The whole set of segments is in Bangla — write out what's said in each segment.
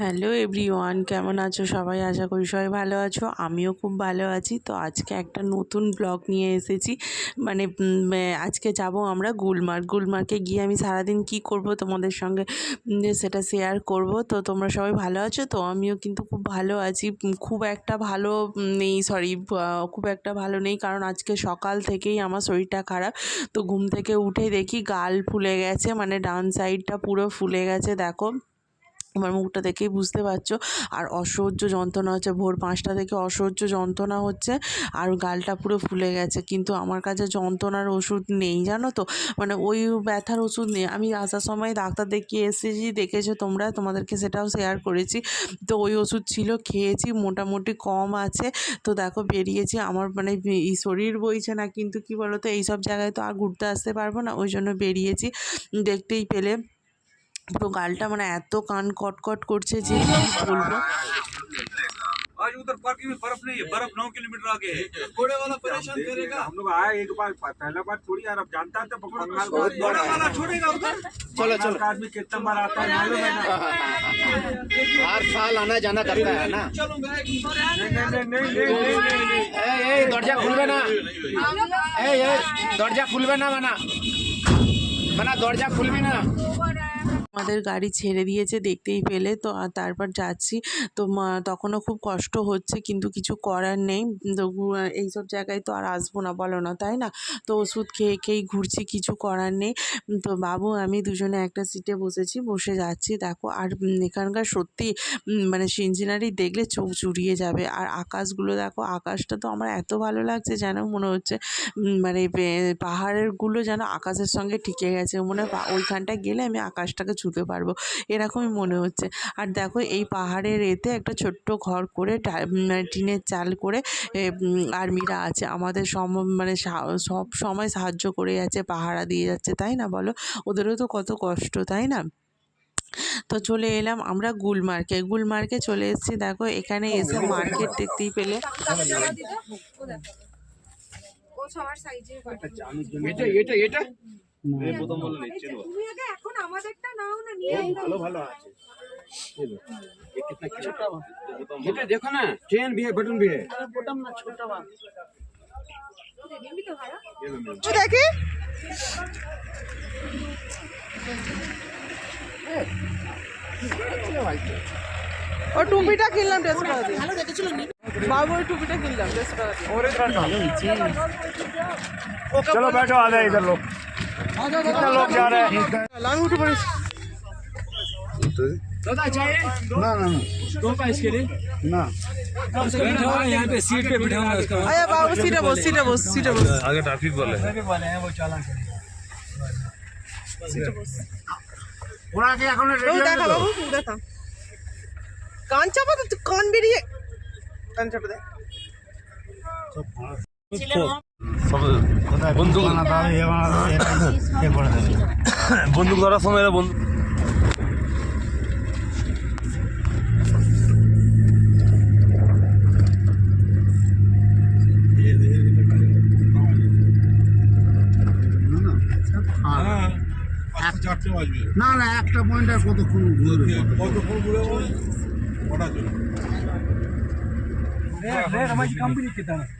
হ্যালো এভরিওয়ান কেমন আছো সবাই? আশা করি সবাই ভালো আছো। আমিও খুব ভালো আছি। তো আজকে একটা নতুন ব্লগ নিয়ে এসেছি। মানে আজকে যাব আমরা গুলমার্গ। গুলমার্গে গিয়ে আমি সারাদিন কি করব তোমাদের সঙ্গে সেটা শেয়ার করব। তো তোমরা সবাই ভালো আছো? তো আমিও কিন্তু খুব ভালো আছি। খুব একটা ভালো নেই সরি খুব একটা ভালো নেই। কারণ আজকে সকাল থেকেই আমার শরীরটা খারাপ। তো ঘুম থেকে উঠে দেখি গাল ফুলে গেছে। মানে ডান সাইডটা পুরো ফুলে গেছে, দেখো। আমার মুখটা দেখেই বুঝতে পারছ। আর অসহ্য যন্ত্রণা হচ্ছে, ভোর পাঁচটা থেকে অসহ্য যন্ত্রণা হচ্ছে আর গালটা পুরো ফুলে গেছে। কিন্তু আমার কাছে যন্ত্রণার ওষুধ নেই, জানো তো? মানে ওই ব্যথার ওষুধ নেই। আমি আসার সময় ডাক্তার দেখিয়ে এসেছি, দেখেছ তোমরা? তোমাদেরকে সেটাও শেয়ার করেছি। তো ওই ওষুধ ছিল, খেয়েছি, মোটামুটি কম আছে। তো দেখো, বেরিয়েছি। আমার মানে শরীর বইছে না, কিন্তু কি বলো তো এইসব জায়গায় তো আর ঘুরতে আসতে পারব না, ওই জন্য বেরিয়েছি। দেখতেই পেলে। পুরো গালটা মানে এত কান কটকট করছে যে কি বলবো आज उधर पार्किंग में बर्फ नहीं है बर्फ नौ किलोमीटर आगे है घोड़े वाला परेशान करेगा हम लोग आए एक बार पहला बार थोड़ी यार अब जानता है तो बंगाल का आदमी- बड़ा वाला छोड़ेगा उधर चलो बंगाल का आदमी कितना बार आता है मालूम है ना हर साल आना जाना करता है ना चलूंगा एक नहीं नहीं नहीं नहीं नहीं नहीं এই এই দরজা আমাদের গাড়ি ছেড়ে দিয়েছে দেখতেই পেলে। তো তারপর যাচ্ছি। তো তখনও খুব কষ্ট হচ্ছে, কিন্তু কিছু করার নেই। তো এইসব জায়গায় তো আর আসব না, বলো না, তাই না? তো ওষুধ খেয়ে খেয়েই ঘুরছি, কিছু করার নেই। তো বাবু, আমি দুজনে একটা সিটে বসেছি, বসে যাচ্ছি। দেখো, আর এখানকার সত্যি মানে সিনসিনারি দেখলে চোখ জুড়িয়ে যাবে। আর আকাশগুলো দেখো, আকাশটা তো আমার এত ভালো লাগছে যেন মনে হচ্ছে মানে পাহাড়েরগুলো যেন আকাশের সঙ্গে টিকে গেছে। মনে হয় ওইখানটায় গেলে আমি আকাশটাকে ছুতে পারব। এরকমই মনে হচ্ছে। আর দেখো এই পাহাড়ের এতে একটা ছোট্ট ঘর করে টা- মানে টিনের চাল করে এ, আর্মিরা আছে। আমাদের সম মানে সা- সব সময় সাহায্য করে যাচ্ছে পাহারা দিয়ে যাচ্ছে তাই না বলো? ওদেরও তো কত কষ্ট তাই না? তো চলে এলাম আমরা গুলমার্কে গুলমার্কে চলে এসেছি দেখো এখানে এসে মার্কেট দেখতেই পেলে। ও সবার সাইজে এটা এটা এটা তুমি আগে এখন আমাদেরটা নাও না নিয়ে ভালো ভালো আছে ये कितना किलो এটা देखो ना चेन भी है बटन भी है নিবি তো ভাড়া দেখি ও টুপিটা কিনলাম ড্রেস করা দিয়ে ভালো দেখেছিল বাবু ওই টুপিটা কিনলাম ড্রেস করা দিয়ে चलो बैठो आ जाए इधर लोग कितना लोग जा रहे हैं আমি উঠে পড়েছি दादा चाहिए ना ना दो पैस के लिए ना बैठा यहाँ पे सीट पे बिठाऊंगा उसका আয়া বাবু সিটে বস সিটে বস সিটে বস आगे ट्रैफिक वाले हैं वाले हैं वो चालान ওরা কি এখন ও দেখা বাবু দেখা কান চাপা তো কান বেরিয়ে কান চাপা দে বন্দুক বন্দুক ধরার সময় এরা বন্দুক না না একটা পয়েন্টে কতক্ষণ ঘুরবে কতক্ষণ ঘুরে কটা জন রে রে আমার কম্পিউটার কেটে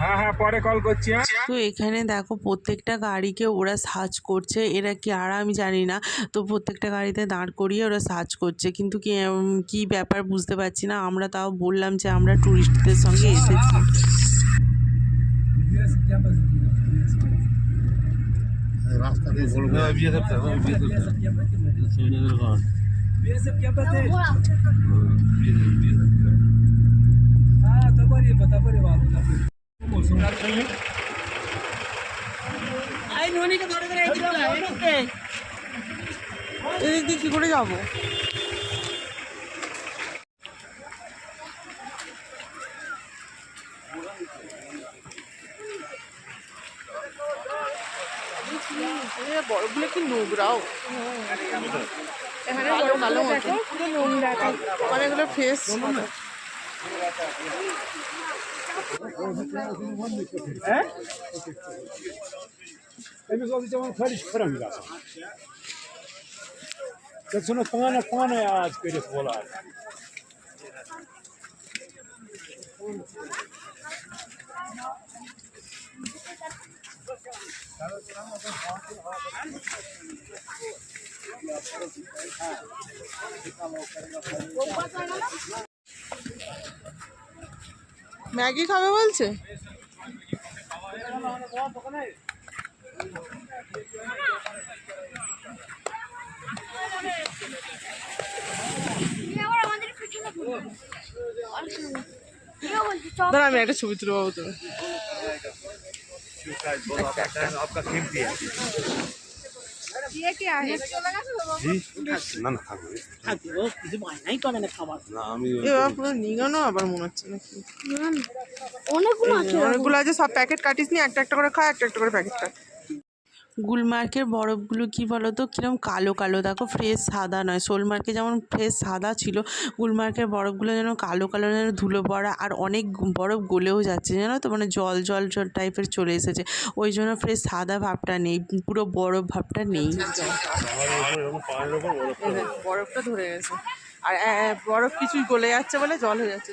হ্যাঁ হ্যাঁ পরে কল করছি হ্যাঁ। তো এখানে দেখো প্রত্যেকটা গাড়িকে ওরা সার্চ করছে। এরা কি আর আমি জানি না। তো প্রত্যেকটা গাড়িতে দাঁড় করিয়ে ওরা সার্চ করছে। কিন্তু কি কি ব্যাপার বুঝতে পারছি না। আমরা তাও বললাম যে আমরা ট্যুরিস্টদের সঙ্গে এসেছি। রাস্তা এদিক দিয়ে কি করে যাব? বড়গুলো কি নোংরাও? এখানে বড় কালো অনেকগুলো মানে fresh He? Temiz olduğu zaman karış kıram lazım. Sen sonra tane tane ağaç görüp olar. Gracias. Maggi খাবে বলছে? দাঁড়া আমি একটা ছবি তুলবো আবার মনে হচ্ছে নাকি? অনেকগুলো আছে অনেকগুলো আছে সব প্যাকেট কাটিস নি একটা একটা করে খায় একটা একটা করে প্যাকেট কাটিস গুলমার্কের বরফগুলো কি বলো তো কিরম কালো কালো। দেখো ফ্রেশ সাদা নয়। শোলমার্কে যেমন ফ্রেশ সাদা ছিল গুলমার্কের বরফগুলো যেন কালো কালো যেন ধুলো পড়া আর অনেক বরফ গলেও যাচ্ছে জানো তো? মানে জল জল জল টাইপের চলে এসেছে। ওই জন্য ফ্রেশ সাদা ভাবটা নেই পুরো বরফ ভাবটা নেই। বরফটা ধরে গেছে। আর বরফ কিছুই গলে যাচ্ছে বলে জল হয়ে যাচ্ছে।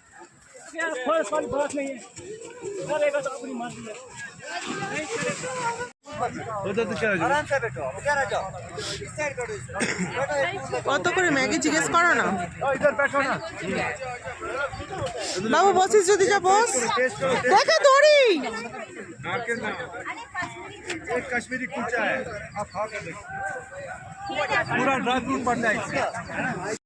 কত করে ম্যাগি জিজ্ঞেস করো না বাবু বসিস যদি যা বস দেখে দড়ি कश्मीरी कुलचा है आप खा के देखो पूरा ड्राई फ्रूट पड़ता है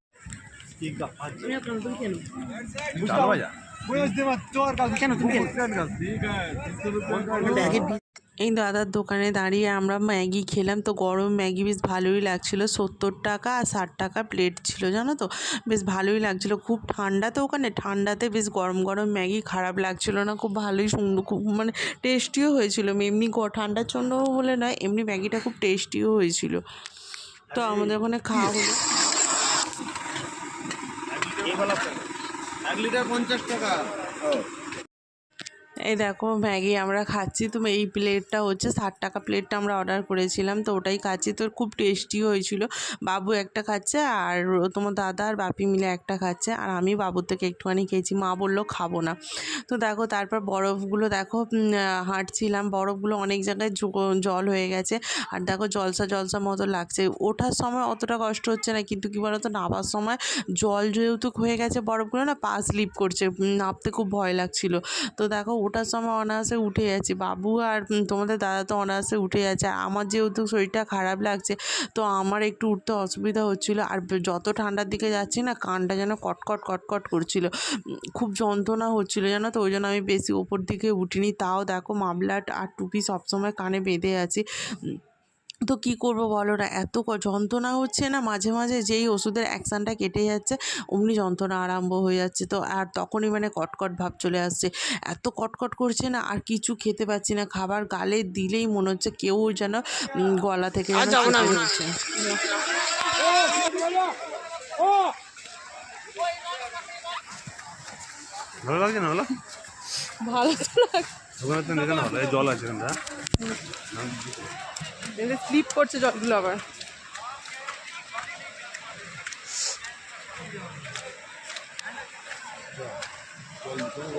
এই দাদার দোকানে দাঁড়িয়ে আমরা ম্যাগি খেলাম। তো গরম ম্যাগি বেশ ভালোই লাগছিল। সত্তর টাকা আর ষাট টাকা প্লেট ছিল জানো তো? বেশ ভালোই লাগছিল। খুব ঠান্ডা তো ওখানে। ঠান্ডাতে বেশ গরম গরম ম্যাগি খারাপ লাগছিল না। খুব ভালোই সুন্দর খুব মানে টেস্টিও হয়েছিল। এমনি ঠান্ডার জন্য বলে নয় এমনি ম্যাগিটা খুব টেস্টিও হয়েছিল। তো আমাদের ওখানে খাওয়া হলো। এক লিটার পঞ্চাশ টাকা। এই দেখো ম্যাগি আমরা খাচ্ছি। তুমি এই প্লেটটা হচ্ছে ষাট টাকা প্লেটটা আমরা অর্ডার করেছিলাম। তো ওটাই খাচ্ছি। তো খুব টেস্টি হয়েছিল। বাবু একটা খাচ্ছে আর তোমার দাদা আর বাপি মিলে একটা খাচ্ছে। আর আমি বাবুর থেকে একটুখানি খেয়েছি। মা বলল, খাব না। তো দেখো তারপর বরফগুলো দেখো হাঁটছিলাম। বরফগুলো অনেক জায়গায় জল হয়ে গেছে। আর দেখো জলসা জলসা মতো লাগছে। ওঠার সময় অতটা কষ্ট হচ্ছে না। কিন্তু কি বলতো, নামার সময় জল যেহেতু হয়ে গেছে বরফগুলো না, পা স্লিপ করছে। নামতে খুব ভয় লাগছিল। তো দেখো ওঠার সময় অনায়াসে উঠে যাচ্ছি। বাবু আর তোমাদের দাদা তো অনায়াসে উঠে যাচ্ছে। আর আমার যেহেতু শরীরটা খারাপ লাগছে, তো আমার একটু উঠতে অসুবিধা হচ্ছিল। আর যত ঠান্ডার দিকে যাচ্ছি না, কানটা যেন কটকট কটকট করছিল। খুব যন্ত্রণা হচ্ছিল, জানো তো? ওই জন্য আমি বেশি ওপর দিকে উঠিনি। তাও দেখো, মামলাট আর টুপি সবসময় কানে বেঁধে আছি। তো কী করব বলো না? এত ক- যন্ত্রণা হচ্ছে না? মাঝে মাঝে যেই ওষুধের অ্যাকশানটা কেটে যাচ্ছে অমনি যন্ত্রণা আরম্ভ হয়ে যাচ্ছে। তো আর তখনই মানে কটকট ভাব চলে আসছে। এত কটকট করছে না আর কিছু খেতে পাচ্ছি না। খাবার গালে দিলেই মনে হচ্ছে কেউ যেন গলা থেকে যেন ভালো লাগছে না ভালো? ভালো তো ওখানে তো নিতে জল আছে না স্লিপ করছে জলগুলো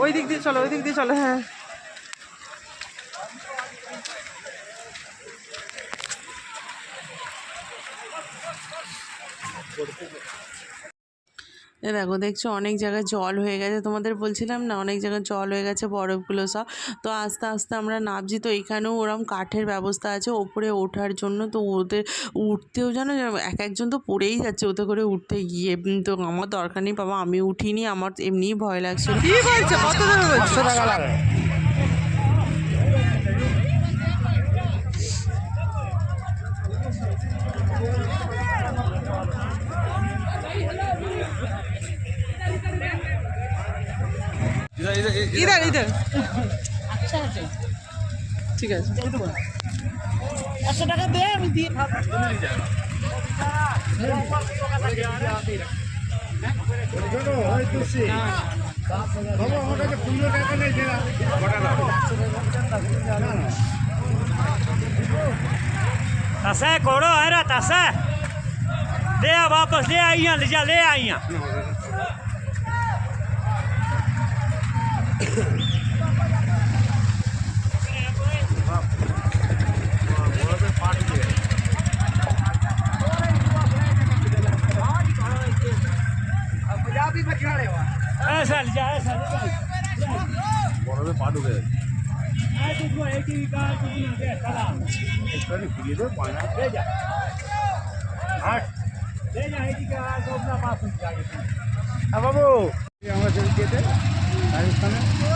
ওই দিক দিয়ে চলো, ওই দিক দিয়ে চলো হ্যাঁ। দেখো দেখছ? অনেক জায়গায় জল হয়ে গেছে। তোমাদের বলছিলাম না অনেক জায়গায় জল হয়ে গেছে বরফগুলো সব। তো আস্তে আস্তে আমরা নামছি। তো এখানেও ওরম কাঠের ব্যবস্থা আছে ওপরে ওঠার জন্য। তো ওদের উঠতেও যেন এক একজন তো পড়েই যাচ্ছে ওতে করে উঠতে। গিয়ে তো আমার দরকার নেই বাবা আমি উঠিনি। আমার এমনিই ভয় লাগছিল। ইধার ইধার ঠিক আছে বাবা আমার কাছে পনেরো টাকা নেই দেনা तासा है कोड़ो है रा तासा ले आ वापस ले आई ले जा ले आई ऐसा लिया ऐसा बोलो पे पाडू गए आ देखो एक ही का कुछ ना के सलाम इसको निकली दे पाना दे जा हट दे जा एक ही का तो अपना पास जाके अब बाबू हम चल के थे এই আমার ছেলে যেতে রাজস্থানে টাটা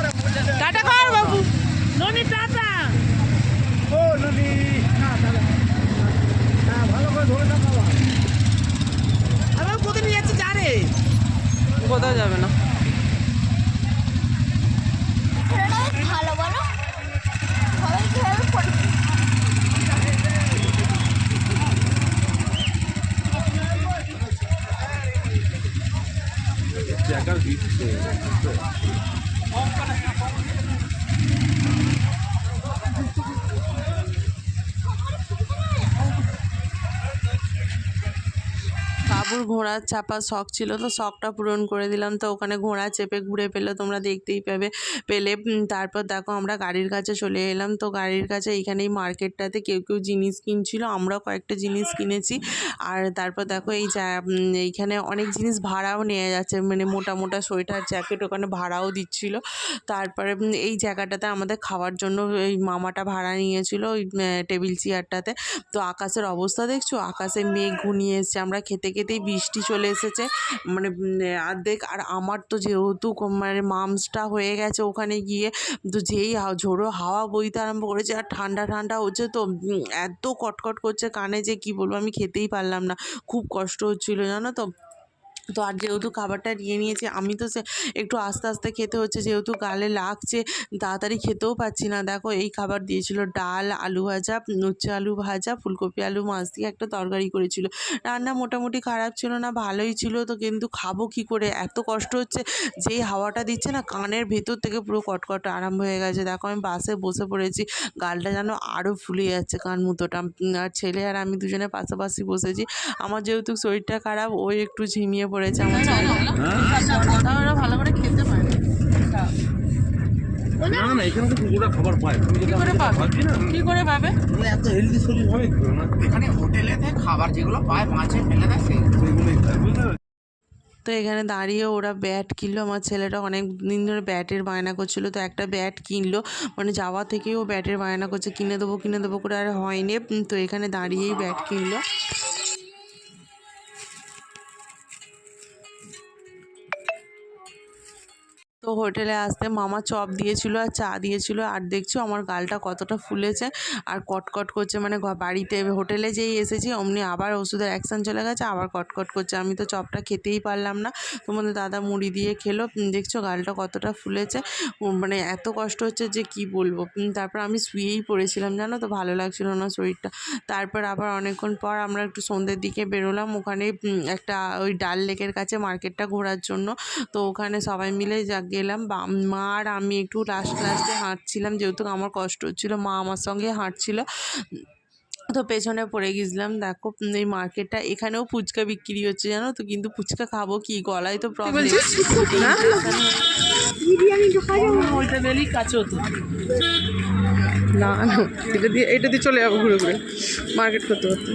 বাবুর ঘোড়ার চাপা শখ ছিল তো শখটা পূরণ করে দিলাম। তো ওখানে ঘোড়া চেপে ঘুরে পেল, তোমরা দেখতেই পাবে, পেলে। তারপর দেখো আমরা গাড়ির কাছে চলে এলাম। তো গাড়ির কাছে এইখানেই মার্কেটটাতে কেউ কেউ জিনিস কিনছিল, আমরাও কয়েকটা জিনিস কিনেছি। আর তারপর দেখো এই এইখানে অনেক জিনিস ভাড়াও নেওয়া যাচ্ছে মানে মোটা মোটা সোয়েটার, জ্যাকেট ওখানে ভাড়াও দিচ্ছিল। তারপরে এই জায়গাটাতে আমাদের খাওয়ার জন্য এই মামাটা ভাড়া নিয়েছিল ওই টেবিল চেয়ারটাতে। তো আকাশের অবস্থা দেখছ? আকাশে মেঘ ঘুনিয়ে এসছে, আমরা খেতে খেতেই বৃষ্টি চলে এসেছে। মানে আর্ধেক আর আমার তো যেহেতু মানে মামসটা হয়ে গেছে ওখানে গিয়ে, তো যেই ঝোড়ো হাওয়া বইতে আরম্ভ করেছে আর ঠান্ডা ঠান্ডা হচ্ছে তো এত কটকট করছে কানে যে কি বলব আমি খেতেই পারলাম না। খুব কষ্ট হচ্ছিল জানো তো। তো আর যেহেতু খাবারটা নিয়ে নিয়েছে, আমি তো সে একটু আস্তে আস্তে খেতে হচ্ছে, যেহেতু গালে লাগছে, তাড়াতাড়ি খেতেও পাচ্ছি না। দেখো এই খাবার দিয়েছিল ডাল, আলু ভাজা, উচ্ছে আলু ভাজা, ফুলকপি আলু, মাছ দিয়ে একটা তরকারি করেছিল। রান্না মোটামুটি খারাপ ছিল না, ভালোই ছিল, তো কিন্তু খাব কি করে? এত কষ্ট হচ্ছে যেই হাওয়াটা দিচ্ছে না, কানের ভেতর থেকে পুরো কটকট আরম্ভ হয়ে গেছে। দেখো আমি বাসে বসে পড়েছি, গালটা যেন আরও ফুলে যাচ্ছে কান মুতোটা। আর ছেলে আর আমি দুজনে পাশাপাশি বসেছি। আমার যেহেতু শরীরটা খারাপ ওই একটু ঝিমিয়ে পড়েছে আমার ছেলে ওরা ভালো করে খেতে পারে। না না এখানে তো কুকুররা খাবার পায়। তুমি করে পাবে? কি করে পাবে? এত হেলদি শরীর হবে কি করে? না এখানে হোটেলেতে খাবার যেগুলো পায় মাছে ফেলে দেয় সেগুলোই খায় তো এখানে দাঁড়িয়ে ওরা ব্যাট কিনলো। আমার ছেলেটা অনেক দিন ধরে ব্যাটের বায়না করছিল তো একটা ব্যাট কিনলো। মানে যাওয়া থেকেই ও ব্যাটের বায়না করছে কিনে দেবো কিনে দেবো করে আর হয়নি। তো এখানে দাঁড়িয়েই ব্যাট কিনলো। তো হোটেলে আসতে মামা চপ দিয়েছিল আর চা দিয়েছিল আর দেখছ আমার গালটা কতটা ফুলেছে আর কটকট করছে। মানে বাড়িতে হোটেলে যেই এসেছি অমনি আবার ওষুধের অ্যাকশন চলে গেছে, আবার কটকট করছে। আমি তো চপটা খেতেই পারলাম না। তোমাদের দাদা মুড়ি দিয়ে খেলো। দেখছ গালটা কতটা ফুলেছে। মানে এত কষ্ট হচ্ছে যে কি বলব। তারপর আমি শুয়েই পড়েছিলাম, জানো তো? ভালো লাগছিল না শরীরটা। তারপর আবার অনেকক্ষণ পর আমরা একটু সন্ধ্যের দিকে বেরোলাম ওখানে একটা ওই ডাল লেকের কাছে মার্কেটটা ঘোরার জন্য। তো ওখানে সবাই মিলে যা গেলাম। বা- মা আর আমি একটু লাস্ট লাস্টে হাঁটছিলাম যেহেতু আমার কষ্ট হচ্ছিল মা আমার সঙ্গে হাঁটছিল। তো পেছনে পড়ে গেছিলাম। দেখো এই মার্কেটটা এখানেও ফুচকা বিক্রি হচ্ছে জানো তো? কিন্তু ফুচকা খাব কি? গলায় তো প্রবলেম হতো না না এটা দিয়ে এটা দিয়ে চলে যাব ঘুরে ঘুরে। মার্কেট করতে করতে।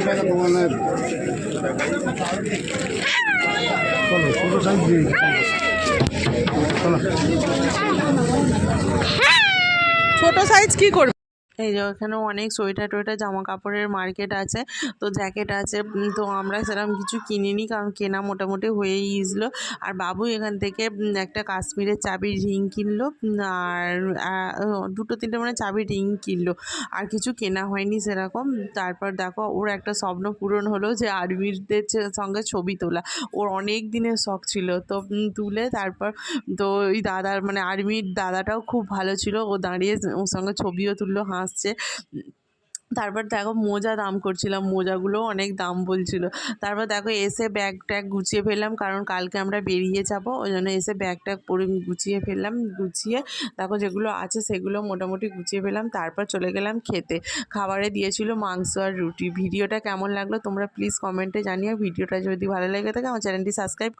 টাকা তোমার ছোটো সাইজ ছোট সাইজ কি করবে? এই যে ওখানে অনেক সোয়েটার টোয়েটার জামা কাপড়ের মার্কেট আছে, তো জ্যাকেট আছে তো আমরা সেরকম কিছু কিনিনি কারণ কেনা মোটামুটি হয়েই গিয়েছিল। আর বাবু এখান থেকে একটা কাশ্মীরের চাবির রিং কিনলো আর দুটো তিনটে মানে চাবির রিং কিনলো। আর কিছু কেনা হয়নি সেরকম। তারপর দেখো, ওর একটা স্বপ্ন পূরণ হলো যে আর্মিদের যে সঙ্গে ছবি তোলা। ওর অনেক দিনের শখ ছিল, তো তুলে তারপর, তো ওই দাদার মানে আর্মির দাদাটাও খুব ভালো ছিল। ও দাঁড়িয়ে ওর সঙ্গে ছবিও তুললো হাসছে তারপর দেখো মোজা দাম করছিলাম মোজাগুলো অনেক দাম বলছিল। তারপর দেখো এসে ব্যাগ ট্যাগ গুছিয়ে ফেললাম, কারণ কালকে আমরা বেরিয়ে যাব, ওই জন্য এসে ব্যাগ ট্যাগ পরে গুছিয়ে ফেললাম, গুছিয়ে দেখো যেগুলো আছে সেগুলো মোটামুটি গুছিয়ে ফেললাম, তারপর চলে গেলাম খেতে। খাবারে দিয়েছিল মাংস আর রুটি। ভিডিওটা কেমন লাগল তোমরা প্লিজ কমেন্টে জানিও, ভিডিওটা যদি ভালো লেগে থাকে আমার চ্যানেলটি সাবস্ক্রাইব